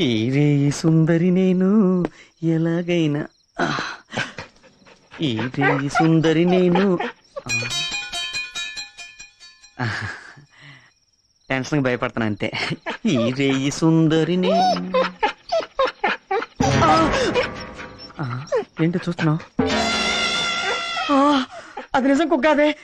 ఈ సుందరి నేను? ఎలాగైనా. ఆ, ఈ రేయి సుందరి నేను? ఆ, టెన్షన్కి భయపడతాను అంతే. ఈ సుందరి నేను? ఆ, ఏంటి చూస్తున్నావు? అది నిజం కుక్క అదే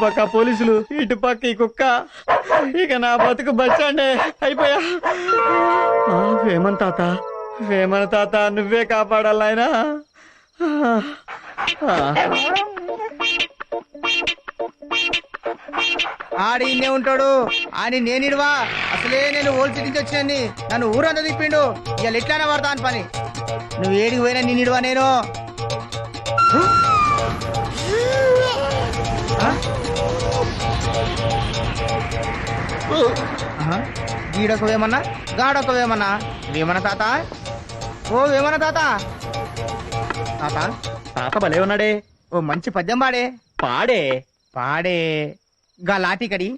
పక్క పోలీసులు ఇటుపక్క ఈ కుక్క. ఇక నా బతుకు బస్టాండే అయిపోయా. వేమన్ తాత వేమన తాత నువ్వే కాపాడాలి ఆయన ఆడి ఇన్నే ఉంటాడు. అని నేనిడువా అసలే నేను ఓల్చి నుంచి వచ్చాను నన్ను ఊరంతా తిప్పిండు. ఇవాళ ఎట్లానే పడతా అని పని. నువ్వు ఏడికి పోయినా నేనిడువా నేను? ఆ? గీడొక వేమన్నా గాడొక వేమన్నా వేమన తాత? ఓ వేమన తాత? తాత? తాత భలే ఉన్నాడే. ఓ మంచి పద్యం పాడే. పాడే? పాడే. గా లాటికడి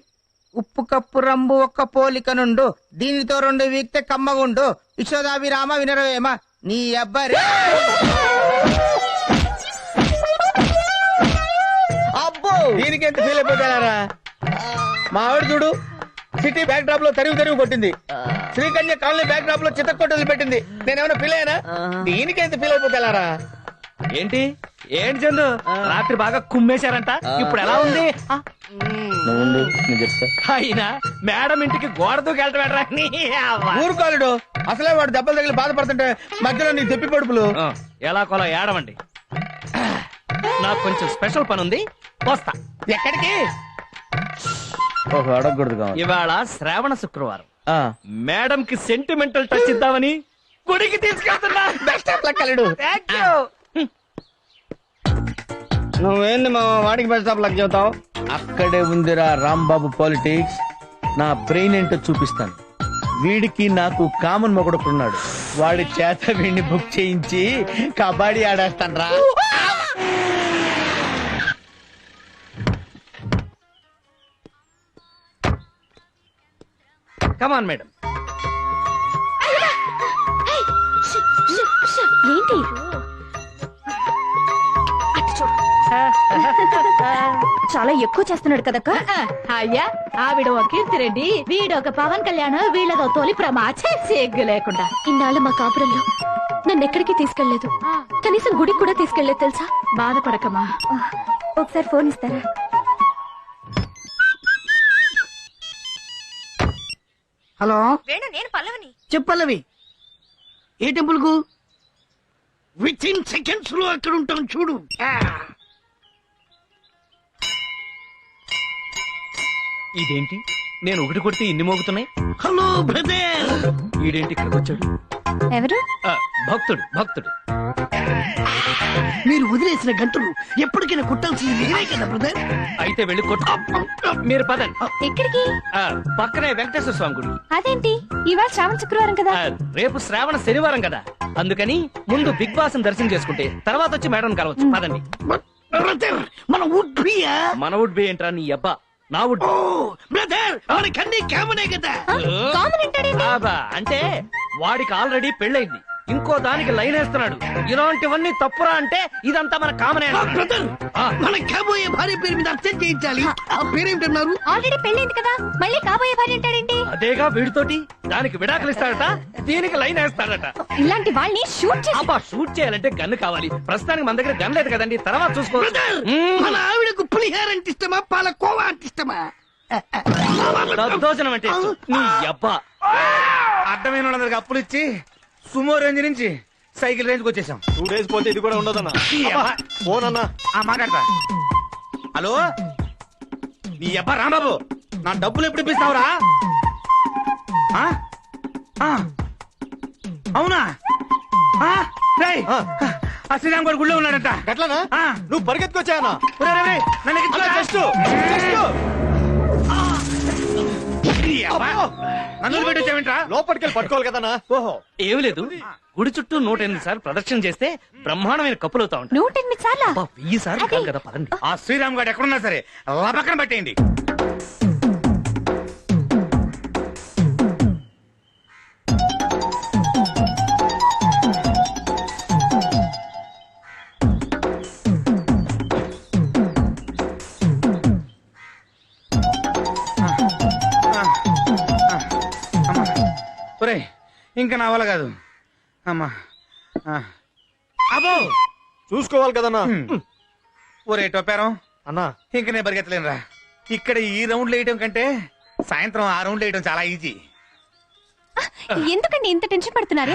ఉప్పు కప్పు రంబు ఒక్క పోలిక నుండు దీనితో రెండు వీక్తే కమ్మగుండు. యశోదాభిరామ వినరవేమ నీ అబ్బరే అబ్బో! దీనికి ఎంత ఫీల్ అయిపోతారా? మా ఆవిడ చూడు. సిటీ బ్యాక్ డ్రాప్లో తరివి తరివి కొట్టింది. శ్రీకన్య కాలనీ బ్యాక్ డ్రాప్లో చిత్తకొట్టలు పెట్టింది. నేనేమైనా ఫీల్ అయ్యానా? దీనికి ఎంత ఫీల్ అయిపోతారా ఏంటి? ఏంటి చందు? రాత్రి బాగా కుమ్మేశారంట. ఇప్పుడు ఎలా ఉంది? అయినా మేడం ఇంటికి గోడ దూకెళ్ళటం ఏంట్రా? నీ అవ్వ. ఊరుకోలేడు. అసలే వాడు దెబ్బలు తగిలి బాధపడుతుంటే మధ్యలో నీ తెప్పి పడుపులు. ఎలా కొలా ఏడవండి. నాకు కొంచెం స్పెషల్ పని ఉంది వస్తా. ఎక్కడికి? ఓహో అడగకూడదు కావాలి. ఇవాళ శ్రావణ శుక్రవారం. మేడం కి సెంటిమెంటల్ టచ్ ఇద్దామని గుడికి తీసుకెళ్తున్నా. బెస్ట్ ఆఫ్ లక్ అల్లుడు. Thank you. నువ్వేంది మా వాడికి బెస్ట్ ఆఫ్ లక్ చెబుతావు? అక్కడే ఉందిరా రాంబాబు పాలిటిక్స్ నా బ్రెయిన్ ఏంటో చూపిస్తాను. వీడికి నాకు కామన్ మొగడుకున్నాడు. వాడి చేత వీడిని బుక్ చేయించి కబడ్డీ ఆడేస్తాను రా కమాన్ మేడం ఏంటి. చాలా ఎక్కువ చేస్తున్నాడు కదక్క. అయ్యా ఆవిడ ఒక కీర్తిరెడ్డి వీడొక పవన్ కళ్యాణ్ వీళ్ళదో తొలి ప్రమాచే సిగ్గు లేకుండా. ఇన్నాళ్ళు మా కాపురంలో నన్ను ఎక్కడికి తీసుకెళ్ళేదు కనీసం గుడికి కూడా తీసుకెళ్ళేదు తెలుసా? బాధపడకమా ఒకసారి ఫోన్ ఇస్తారా? హలో? వేణు నేను పల్లవిని. చెప్పల్లవి ఏ టెంపుల్కు విత్ ఇన్ సెకండ్స్లో అక్కడ ఉంటాం చూడు. ఇదేంటి? నేను ఒకటి కొడితే ఇన్ని మోగుతున్నాయి? Hello brother. ఈడేంటి ఇక్కడికి వచ్చాడు? ఎవరు? భక్తుడు భక్తుడు. మీరు వదిలేసిన గంటలు ఎప్పటికైనా కొట్టాల్సింది నేనే కదా బ్రదర్ అయితే వెళ్ళి కొట్టు. మీరు పదండి. ఎక్కడికి? ఆ, పక్కనే వెంకటేశ్వర స్వామి గుడి. అదేంటి? ఇవాళ శ్రావణ శుక్రవారం కదా. ఆ, రేపు శ్రావణ శనివారం కదా. అందుకని ముందు బిగ్ బాస్ దర్శనం చేసుకుంటే తర్వాత వచ్చి మేడం కలవచ్చు. పదండి. బ్రదర్ మన వుడ్ బియా మన వుడ్ బి ఏంట్రా నీ అబ్బా? నా వుడ్ కామనే కదా. కామన్ అంటే వాడికి ఆల్రెడీ పెళ్ళైంది ఇంకో దానికి లైన్ వేస్తున్నాడు. ఇలాంటివన్నీ తప్పురా అంటే ఇదంతా మన కామనే. బ్రదర్ మన కాబోయే భార్య పేరు మీద అర్థం చేయించాలి. ఆ పేరేమిటన్నారు? ఆల్రెడీ పెళ్ళైంది కదా. మళ్ళీ కాబోయే భార్య అంటాడేంటి అదేగా వీడితోటి? దానికి విడాకులు ఇస్తాడట దీనికి లైన్ వేస్తాడట. ఇలాంటి వాళ్ళని షూట్ చేసి అబ్బా షూట్ చేయాలంటే గన్ను కావాలి. ప్రస్తుతానికి మన దగ్గర గన్ లేదు కదండి. తర్వాత చూసుకో. మన ఆవిడకు పులిహార అంటే ఇష్టమా పాలకోవా అంటే ఇష్టమా దద్దోజనం అంటే. నీ అబ్బా. అడ్డమైన వాళ్ళందరికి అప్పులు ఇచ్చి సుమో రేంజ్ నుంచి సైకిల్ రేంజ్కి వచ్చేసాం టూ డేస్ పోతే ఇది కూడా ఉండదన్నా ఫోన్ అన్నా ఆ మాట్లాడతా హలో నీ అబ్బా రాంబాబు నా డబ్బులు ఎప్పుడు ఇప్పిస్తావురా ఆ? ఆ. అవునా ఆ? రేయ్, ఆ. శ్రీరామ్ గారు గుళ్ళో ఉన్నాడంట గట్లనా ఆ. నువ్వు పరిగెత్తుకొచ్చాయనా ఒరేయ్, ఒరేయ్, ఒరేయ్, నన్ను ఎక్కించుకోరా. జస్ట్ జస్ట్ ఈ అబ్బా. నన్ను లోపలికి వెళ్ళి పట్టుకోవాలి ఓహో! ఏమి లేదు. గుడి చుట్టూ నూట ఎనిమిది సార్లు ప్రదక్షిణ చేస్తే బ్రహ్మాండమైన కప్పులు అవుతా ఉంటాయి. నూట ఎనిమిది సార్లా? అబ్బా, వెయ్యి సార్లు కాదు కదా పదండి. ఆ శ్రీరామ్ గారు ఎక్కడున్నా సరే లపక్కన పెట్టేయండి. ఇంకా నా వల్ల కాదు. అమ్మా. అబ్బో! చూసుకోవాలి కదన్నా. ఒరే టొప్పారం. అన్నా. ఇంక నేను పరిగెత్తలేనురా. ఇక్కడ ఈ రౌండ్లు వేయటం కంటే సాయంత్రం ఆ రౌండ్లు వేయటం చాలా ఈజీ. ఎందుకండి ఇంత టెన్షన్ పడుతున్నారు?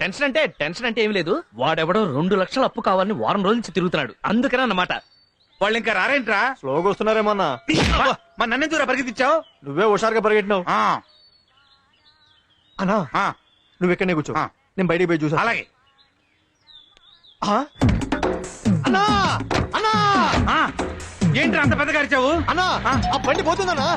టెన్షన్ అంటే టెన్షన్ అంటే ఏమి లేదు. వాడెవడో రెండు లక్షల అప్పు కావాలని వారం రోజుల నుంచి తిరుగుతున్నాడు. అందుకనే అన్నమాట. వాళ్ళు ఇంకా రారేంట్రా? స్లోగా వస్తున్నారేమన్నా మరి నన్ను దూరా పరిగెత్తిచ్చావు? నువ్వే హుషారుగా పరిగెట్టినావు. ఆ, నువ్వు ఇక్కడనే కూర్చో. ఆ. నేను బయటికి పోయి చూసా అలాగే. ఆ? అన్నా అన్నా. ఆ, ఏంట్రా అంత పెద్దగా అరిచావు అన్నా ఆ. ఆ బండి పోతుందన్నా.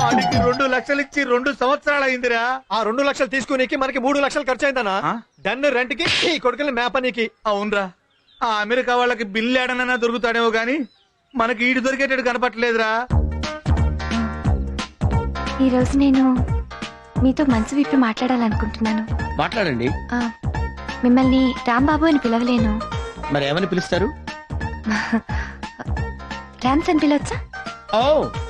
ఆడికి రెండు లక్షలు ఇచ్చి రెండు సంవత్సరాలు అయిందిరా. ఆ రెండు లక్షలు తీసుకునేకి మనకి మూడు లక్షలు ఖర్చు అయిందన్నా ఆ? డన్ రెంట్కి ఈ కొడుకుని మేపనీకి. అవునరా. ఆ అమెరికా వాళ్ళకి బిల్లు ఏడనన్నా దొరుకుతాడేమో గాని మనకి ఈడు దొరికేటట్టు కనపట్లేదురా ఈ రోజు నేను మీతో మనసు విప్పి మాట్లాడాలనుకుంటున్నాను. మాట్లాడండి. ఆ, మిమ్మల్ని రాంబాబు అని పిలవలేను. మరి ఏమని పిలుస్తారు? రామ్స్ అని పిలవచ్చా? Oh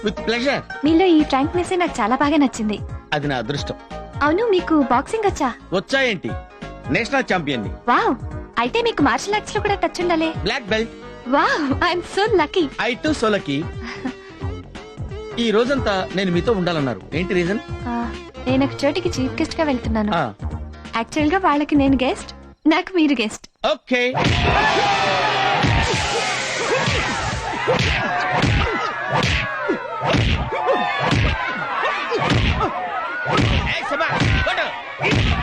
with pleasure. మీలో ఈ ఫ్రాంక్నెస్ నాకు చాలా బాగా నచ్చింది. అది నా అదృష్టం. అవును మీకు బాక్సింగ్ వచ్చా? వచ్చా ఏంటి నేషనల్ ఛాంపియన్ని వావ్ అయితే మీకు మార్షల్ ఆర్ట్స్లో కూడా టచ్ ఉండాలి. Black belt. Wow I'm so lucky. I too సోలకి ఈ రోజంతా నేను మీతో ఉండాలన్నారు. ఏంటి రీజన్? నేను ఒక చోటికి చీఫ్ గెస్ట్గా వెళ్తున్నాను. యాక్చువల్గా వాళ్ళకి నేను గెస్ట్ నాకు మీరు గెస్ట్. ఓకే. Come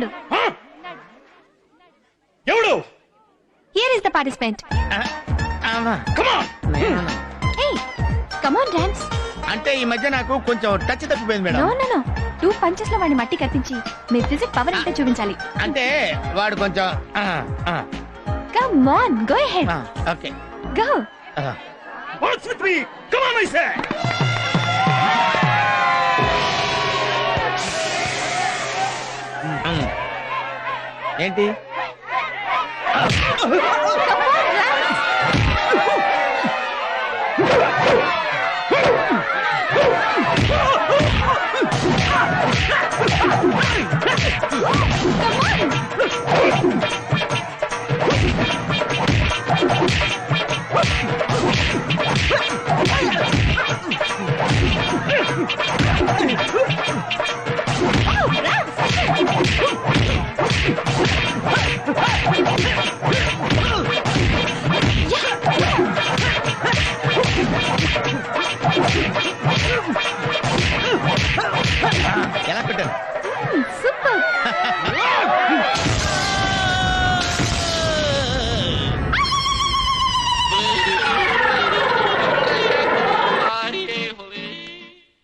ఉన్నాడు. ఎవడు? Here is the participant come on dance అంటే ఈ మధ్య నాకు కొంచెం టచ్ తప్పిపోయింది no madam no no two పంచెస్లో వాడిని మట్టి కత్తించి మీ ఫిజిక్ పవర్ అంటే చూపించాలి. అంటే వాడు కొంచెం కమ్ ఆన్ గో హెడ్ ఆ, okay. Go. What's with me come on I say ఏంటి?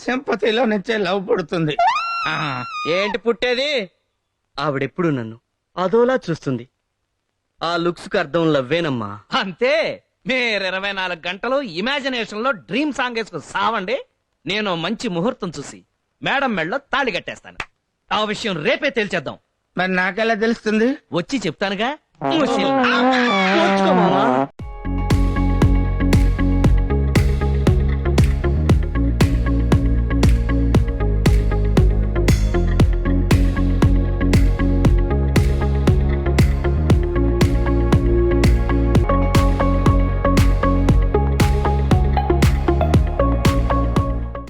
సింపతిలో నుంచే లవ్ పుడుతుంది. ఆ, ఏంటి పుట్టేది? ఆవిడెప్పుడు నన్ను అదోలా చూస్తుంది. ఆ లుక్స్కు అర్థం లవ్వేనమ్మా. అంతే. మీరు ఇరవై నాలుగు గంటలు ఇమాజినేషన్లో డ్రీమ్ సాంగ్ వేసుకుని సావండి. నేను మంచి ముహూర్తం చూసి మేడం మెళ్ళలో తాళి కట్టేస్తాను. ఆ విషయం రేపే తేల్చేద్దాం. మరి నాకెలా తెలుస్తుంది? వచ్చి చెప్తానుగా.